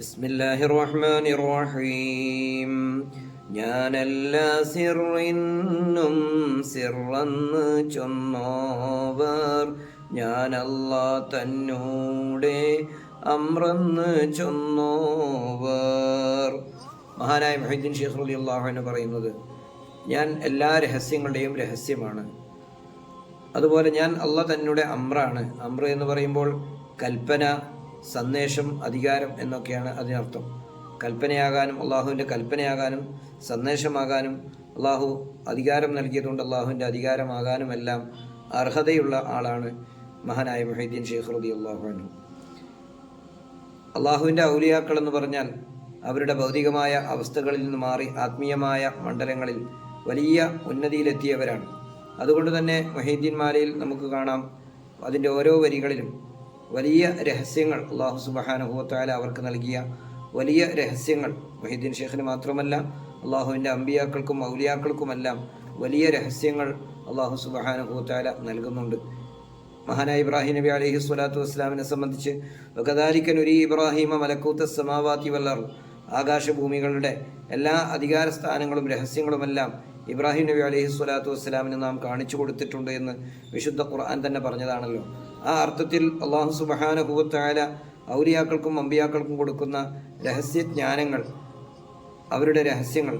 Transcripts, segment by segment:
ബിസ്മില്ലാഹി റഹ്മാനി റഹീം ഞാനല്ല സിറിന്നും സിറന്ന് ചൊന്നോവർ. ഞാനല്ല തന്നൂടെ അമ്രന്ന് ചൊന്നോവർ. മഹാനായ മൊഹീദ്ദീൻ ഷെയ്ഖ് അലി എന്ന് പറയുന്നത് ഞാൻ എല്ലാ രഹസ്യങ്ങളുടെയും രഹസ്യമാണ്. അതുപോലെ ഞാൻ അള്ള തന്നെ അമ്രാണ്. അമ്ര എന്ന് പറയുമ്പോൾ കൽപ്പന സന്ദേശം അധികാരം എന്നൊക്കെയാണ് അതിനർത്ഥം. കൽപ്പനയാകാനും അള്ളാഹുവിന്റെ കൽപ്പനയാകാനും സന്ദേശമാകാനും അള്ളാഹു അധികാരം നൽകിയതുകൊണ്ട് അള്ളാഹുവിന്റെ അധികാരമാകാനുമെല്ലാം അർഹതയുള്ള ആളാണ് മഹാനായ മൊഹീദ്ദീൻ ഷെയ്ഖ് റുദി അള്ളാഹുവിനു അള്ളാഹുവിന്റെ ഔലിയാക്കൾ എന്ന് പറഞ്ഞാൽ അവരുടെ ഭൗതികമായ അവസ്ഥകളിൽ നിന്ന് മാറി ആത്മീയമായ മണ്ഡലങ്ങളിൽ വലിയ ഉന്നതിയിലെത്തിയവരാണ്. അതുകൊണ്ട് തന്നെ മൊഹീദ്ദീൻ മാലയിൽ നമുക്ക് കാണാം അതിന്റെ ഓരോ വരികളിലും വലിയ രഹസ്യങ്ങൾ അള്ളാഹു സുബഹാനുഭവത്താല അവർക്ക് നൽകിയ വലിയ രഹസ്യങ്ങൾ. മൊഹീദ്ദീൻ ഷേഖിന് മാത്രമല്ല അള്ളാഹുവിന്റെ അമ്പിയാക്കൾക്കും മൗലിയാക്കൾക്കുമെല്ലാം വലിയ രഹസ്യങ്ങൾ അള്ളാഹു സുബഹാനുഭവത്താല നൽകുന്നുണ്ട്. മഹാനായ ഇബ്രാഹിം നബി അലഹി സ്വലാത്തു വസ്സലാമിനെ സംബന്ധിച്ച് ഒരു ഇബ്രാഹിമ മലക്കൂത്ത സമാവാത്തി വല്ലർ ആകാശഭൂമികളുടെ എല്ലാ അധികാര സ്ഥാനങ്ങളും രഹസ്യങ്ങളുമെല്ലാം ഇബ്രാഹിം നബി അലഹി സ്വലാത്തു വസ്സലാമിന് നാം കാണിച്ചു കൊടുത്തിട്ടുണ്ട് എന്ന് വിശുദ്ധ ഖുർആൻ തന്നെ പറഞ്ഞതാണല്ലോ. ആ അർത്ഥത്തിൽ അള്ളാഹു സുബഹാനുഭവത്തായ ഔലിയാക്കൾക്കും അമ്പിയാക്കൾക്കും കൊടുക്കുന്ന രഹസ്യജ്ഞാനങ്ങൾ അവരുടെ രഹസ്യങ്ങൾ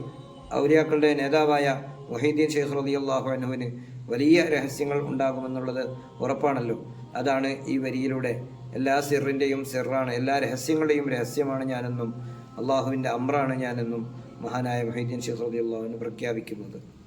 ഔലിയാക്കളുടെ നേതാവായ മൊഹീദ്ദീൻ ഷെയ്ഖ് റതി അള്ളാഹു അനുവിന് വലിയ രഹസ്യങ്ങൾ ഉണ്ടാകുമെന്നുള്ളത് ഉറപ്പാണല്ലോ. അതാണ് ഈ വരിയിലൂടെ എല്ലാ സിറിന്റെയും സിറാണ് എല്ലാ രഹസ്യങ്ങളുടെയും രഹസ്യമാണ് ഞാനെന്നും അള്ളാഹുവിന്റെ അമ്രാണ് ഞാനെന്നും മഹാനായ വഹീദ്ദീൻ ഷെയ്ഖ് റതി അള്ളാഹുവിന് പ്രഖ്യാപിക്കുന്നത്.